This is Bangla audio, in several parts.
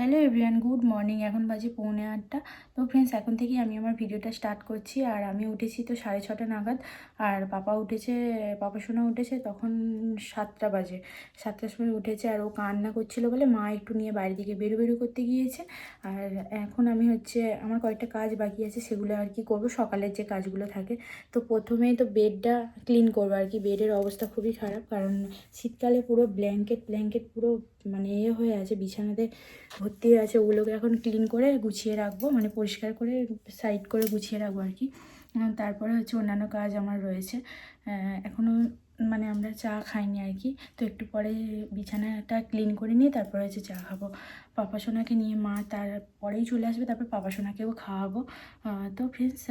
হ্যালো এভরিওয়ান গুড মর্নিং এখন বাজে পৌনে আটটা। তো ফ্রেন্ডস এখন থেকেই আমি আমার ভিডিওটা স্টার্ট করছি, আর আমি উঠেছি তো সাড়ে ছটা নাগাদ, আর পাপা উঠেছে, পাপা শোনা উঠেছে, তখন সাতটা বাজে। সাতটার সময় উঠেছে, আর ও কান্না করছিল বলে মা একটু নিয়ে বাড়ি দিকে বেরো বেরো করতে গিয়েছে। আর এখন আমি হচ্ছে, আমার কয়েকটা কাজ বাকি আছে, সেগুলো আর কি করব। সকালের যে কাজগুলো থাকে, তো প্রথমেই তো বেডটা ক্লিন করব আর কি। বেডের অবস্থা খুবই খারাপ, কারণ শীতকালে পুরো ব্ল্যাঙ্কেট ব্ল্যাঙ্কেট পুরো মানে এ হয়ে আছে, বিছানাতে ভর্তি হয়ে আছে, ওগুলোকে এখন ক্লিন করে গুছিয়ে রাখব মানে পরিষ্কার করে সাইড করে গুছিয়ে রাখব আর কি। তারপরে হচ্ছে অন্যান্য কাজ আমার রয়েছে। এখনও মানে আমরা চা খাইনি আর কি, তো একটু পরে বিছানাটা ক্লিন করে নিয়ে তারপরে হচ্ছে চা খাব। পাপা সোনাকে নিয়ে মা তারপরেই চলে আসবে, তারপর পাপা সোনাকেও খাওয়াবো। তো ফ্রেন্ডস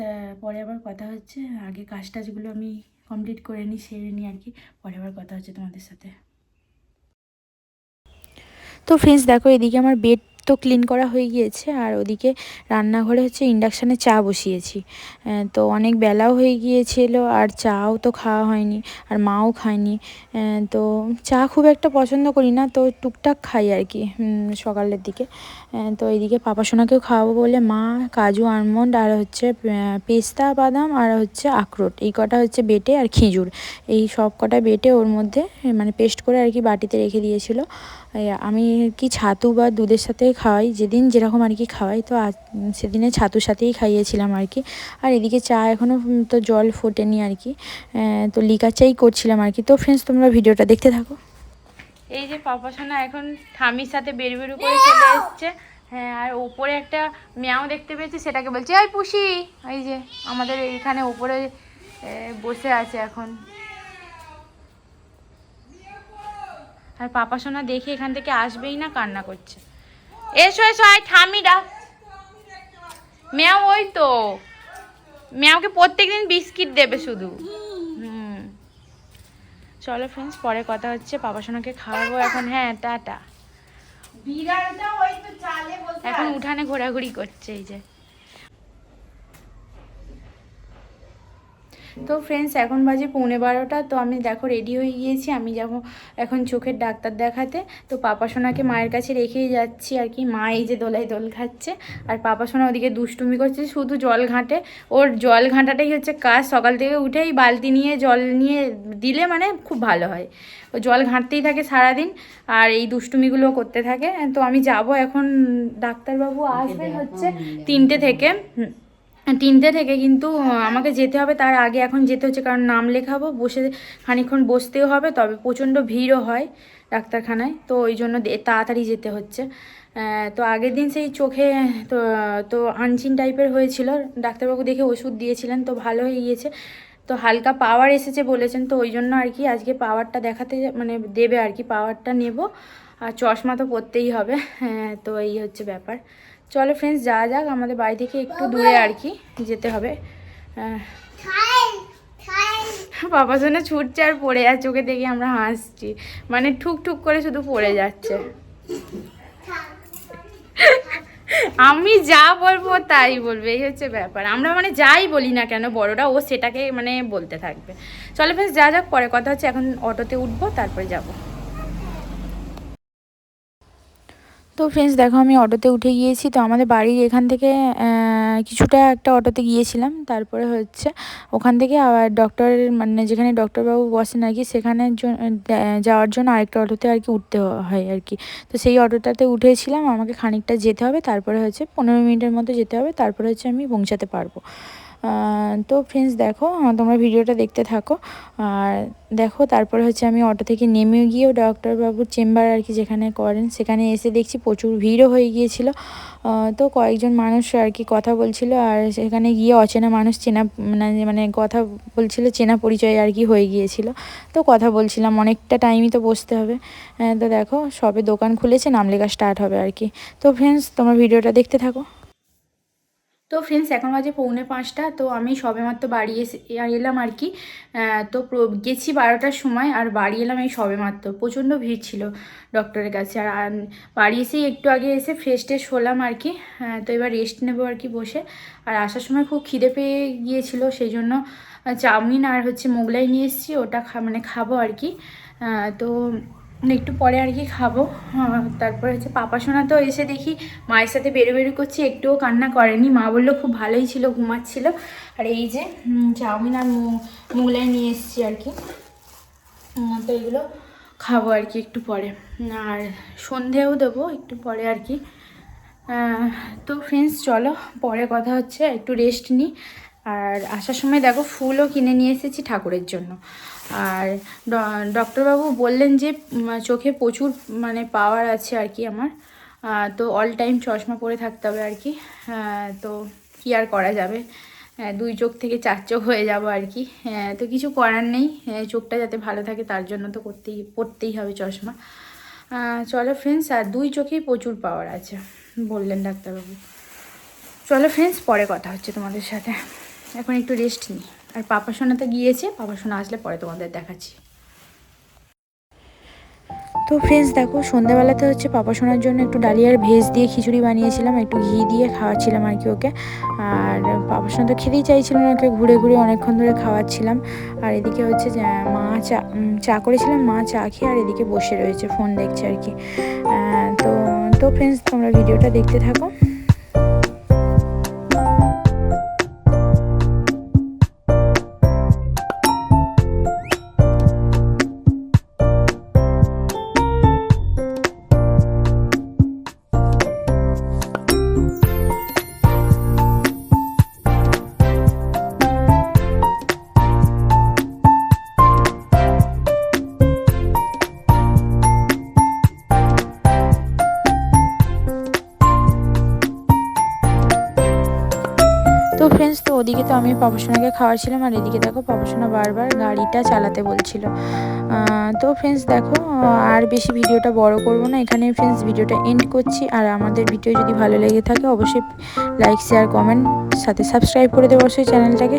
পরে আবার কথা হচ্ছে, আগে কাজ টাজগুলো আমি কমপ্লিট করে নিই, সেরে নিই আর কি, পরে আবার কথা হচ্ছে তোমাদের সাথে। তো ফ্রেন্ডস দেখো, এদিকে আমার বেড তো ক্লিন করা হয়ে গিয়েছে, আর ওদিকে রান্নাঘরে হচ্ছে ইন্ডাকশানে চা বসিয়েছি। তো অনেক বেলাও হয়ে গিয়েছিল, আর চাও তো খাওয়া হয়নি, আর মাও খায়নি। তো চা খুব একটা পছন্দ করি না, তো টুকটাক খাই আর কি সকালের দিকে। তো এইদিকে পাপা সোনাকেও খাওয়াবো বলে মা, কাজু আলমন্ড আর হচ্ছে পেস্তা, বাদাম, আর হচ্ছে আখরোট, এই কটা হচ্ছে বেটে আর খেজুর। এই সব কটা বেটে ওর মধ্যে মানে পেস্ট করে আর কি বাটিতে রেখে দিয়েছিল। আমি কি ছাতু বা দুধের সাথে খাওয়াই? যেদিন যেরকম আর কি খাওয়াই তো সেদিনে ছাতুর সাথেই খাইয়েছিলাম আর কি। আর এদিকে চা এখনও তো জল ফোটেনি আর কি। তো লিকার চাই করছিলাম আর কি। তো ফ্রেন্ডস তোমরা ভিডিওটা দেখতে থাকো। এই যে পাপা সোনা এখন ঠামির সাথে বেরু বেরু করে চলে এসছে। হ্যাঁ আর ওপরে একটা ম্যাও দেখতে পেয়েছি সেটাকে বলছে ওই পুষি! এই যে আমাদের এইখানে ওপরে বসে আছে এখন। আর পাপা সোনা দেখে এখান থেকে আসবেই না কান্না করছে। এসো এসো আয় ঠামি ডাক ম্যাও ওই তো। ম্যাওকে প্রত্যেকদিন বিস্কিট দেবে শুধু। হুম। চলো ফ্রেন্ডস পরে কথা হচ্ছে পাপা সোনাকে খাওয়াবো এখন। হ্যাঁ টাটা। এখন উঠানে ঘোরাঘুরি করছে এই যে। তো ফ্রেন্ডস এখন বাজে পৌনে বারোটা তো আমি দেখো রেডি হয়ে গিয়েছি। আমি যাব এখন চোখের ডাক্তার দেখাতে। তো পাপা সোনাকে মায়ের কাছে রেখেই যাচ্ছি আর কি। মা এই যে দোলায় দোল খাচ্ছে। আর পাপা সোনা ওদিকে দুষ্টুমি করছে শুধু জল ঘাঁটে। ওর জল ঘাঁটাটাই হচ্ছে কাজ। সকাল থেকে উঠেই বালতি নিয়ে জল নিয়ে দিলে মানে খুব ভালো হয়। ও জল ঘাঁটতেই থাকে সারাদিন আর এই দুষ্টুমিগুলো করতে থাকে। তো আমি যাব এখন ডাক্তারবাবু আসবেন হচ্ছে তিনটে থেকে। তিনটে থেকে কিন্তু আমাকে যেতে হবে, তার আগে এখন যেতে হচ্ছে, কারণ নাম লেখাবো, বসে খানিকক্ষণ বসতেও হবে, তবে প্রচণ্ড ভিড়ও হয় ডাক্তারখানায়, তো ওই জন্য তাড়াতাড়ি যেতে হচ্ছে। তো আগের দিন সেই চোখে, তো তো আনচিন টাইপের হয়েছিল, ডাক্তারবাবু দেখে ওষুধ দিয়েছিলেন, তো ভালো হয়ে গিয়েছে, তো হালকা পাওয়ার এসেছে বলেছেন, তো ওই জন্য আর কি আজকে পাওয়ারটা দেখাতে মানে দেবে আর কি, পাওয়ারটা নেব, আর চশমা তো পরতেই হবে হ্যাঁ তো এই হচ্ছে ব্যাপার। চলো ফ্রেন্ডস যাওয়া যাক। আমাদের বাড়ি থেকে একটু দূরে আর কি যেতে হবে। বাবা জন্য ছুটছে আর পড়ে যাচ্ছে। ওকে দেখে আমরা হাসছি। মানে ঠুক ঠুক করে শুধু পড়ে যাচ্ছে। আমি যা বলব তাই বলবে। এই হচ্ছে ব্যাপার। আমরা মানে যাই বলি না কেন বড়রা ও সেটাকে মানে বলতে থাকবে। চলো ফ্রেন্ডস যা যাক। পরে কথা হচ্ছে। এখন অটোতে উঠবো তারপরে যাব। তো ফ্রেন্ডস দেখো আমি অটোতে উঠে গিয়েছি। তো আমাদের বাড়ির এখান থেকে কিছুটা একটা অটোতে গিয়েছিলাম। তারপরে হচ্ছে ওখান থেকে আবার ডক্টরের মানে যেখানে ডক্টরবাবু বসেন আর কি, সেখানে যাওয়ার জন্য আরেকটা অটোতে আর কি উঠতে হয় আর কি। তো সেই অটোটাতে উঠেছিলাম, আমাকে খানিকটা যেতে হবে। তারপরে হচ্ছে পনেরো মিনিটের মতো যেতে হবে। তারপরে হচ্ছে আমি পৌঁছাতে পারব। তো ফ্রেন্ডস দেখো তোমরা ভিডিওটা দেখতে থাকো। আর দেখো, তারপরে হচ্ছে আমি অটো থেকে নেমে গিয়েও ডক্টরবাবুর চেম্বার আর কি যেখানে করেন, সেখানে এসে দেখছি প্রচুর ভিড়ও হয়ে গিয়েছিল। তো কয়েকজন মানুষ আর কি কথা বলছিল, আর সেখানে গিয়ে অচেনা মানুষ চেনা মানে মানে কথা বলছিল, চেনা পরিচয় আর কি হয়ে গিয়েছিল। তো কথা বলছিলাম, অনেকটা টাইমই তো বসতে হবে। তো দেখো, সবে দোকান খুলেছে, নাম লেখা স্টার্ট হবে আর কি। তো ফ্রেন্ডস তোমার ভিডিওটা দেখতে থাকো। তো ফ্রেন্ডস এখন বাজে পৌনে পাঁচটা তো আমি সবেমাত্র বাড়ি এসে এলাম আর কি। তো গেছি বারোটার সময় আর বাড়ি এলাম এই সবেমাত্র। প্রচণ্ড ভিড় ছিল ডক্টরের কাছে। আর বাড়ি এসেই একটু আগে এসে ফ্রেশ ট্রেশ হলাম আর কি। আহ, তো এবার রেস্ট নেব আর কি বসে। আর আসার সময় খুব খিদে পেয়ে গিয়েছিল সেই জন্য চাউমিন আর হচ্ছে মোগলাই নিয়ে এসেছি ওটা খা মানে খাব আর কি। তো একটু পরে আর কি খাব। আহ, তারপরে হচ্ছে পাপা সোনা তো এসে দেখি মায়ের সাথে বেরো বেরো করছে একটুও কান্না করেনি। মা বলল খুব ভালোই ছিল ঘুমাচ্ছিল। আর এই যে চাউমিন আর মুগলাই নিয়ে এসেছি আর কি। তো এগুলো খাব আর কি একটু পরে। আর সন্ধেও দেবো একটু পরে আর কি। তো ফ্রেন্ডস চলো পরে কথা হচ্ছে একটু রেস্ট নিই আর আসার সময় দেখো ফুলও কিনে নিয়ে এসেছি ঠাকুরের জন্য। আর ডক্টরবাবু বললেন যে চোখে প্রচুর মানে পাওয়ার আছে আর কি আমার। তো অল টাইম চশমা পরে থাকতে হবে আর কি। তো কী আর করা যাবে? আহ, দুই চোখ থেকে চার চোখ হয়ে যাব আর কি। আহ, তো কিছু করার নেই। চোখটা যাতে ভালো থাকে তার জন্য তো করতেই পরতেই হবে চশমা। চলো ফ্রেন্ডস আর দুই চোখেই প্রচুর পাওয়ার আছে বললেন ডাক্তারবাবু। চলো ফ্রেন্ডস পরে কথা হচ্ছে তোমাদের সাথে। এখন একটু রেস্ট নিই। আর পাপা সোনাতে গিয়েছে, পাপা সোনা আসলে পরে তোমাদের দেখাচ্ছি। তো ফ্রেন্ডস দেখো, সন্ধ্যাবেলাতে হচ্ছে পাপা সোনার জন্য একটু ডালিয়ার ভেজ দিয়ে খিচুড়ি বানিয়েছিলাম, একটু ঘি দিয়ে খাওয়াচ্ছিলাম আর কি ওকে। আর পাপা সোনা তো খেতেই চাইছিল না, ওকে ঘুরে ঘুরে অনেকক্ষণ ধরে খাওয়াচ্ছিলাম। আর এদিকে হচ্ছে মা চা চা করেছিলাম, মা চা খেয়ে আর এদিকে বসে রয়েছে ফোন দেখছে আর কি। তো তো ফ্রেন্ডস তোমরা ভিডিওটা দেখতে থাকো। ওদিকে তো আমি পাপাসোনাকে খাওয়াচ্ছিলাম আর এদিকে দেখো পাপাসোনা বারবার গাড়িটা চালাতে বলছিল। তো ফ্রেন্ডস দেখো, আর বেশি ভিডিওটা বড় করব না। এখানে ফ্রেন্ডস ভিডিওটা এন্ড করছি। আর আমাদের ভিডিও যদি ভালো লেগে থাকে, অবশ্যই লাইক শেয়ার কমেন্ট সাথে সাবস্ক্রাইব করে দেবো। অবশ্যই চ্যানেলটাকে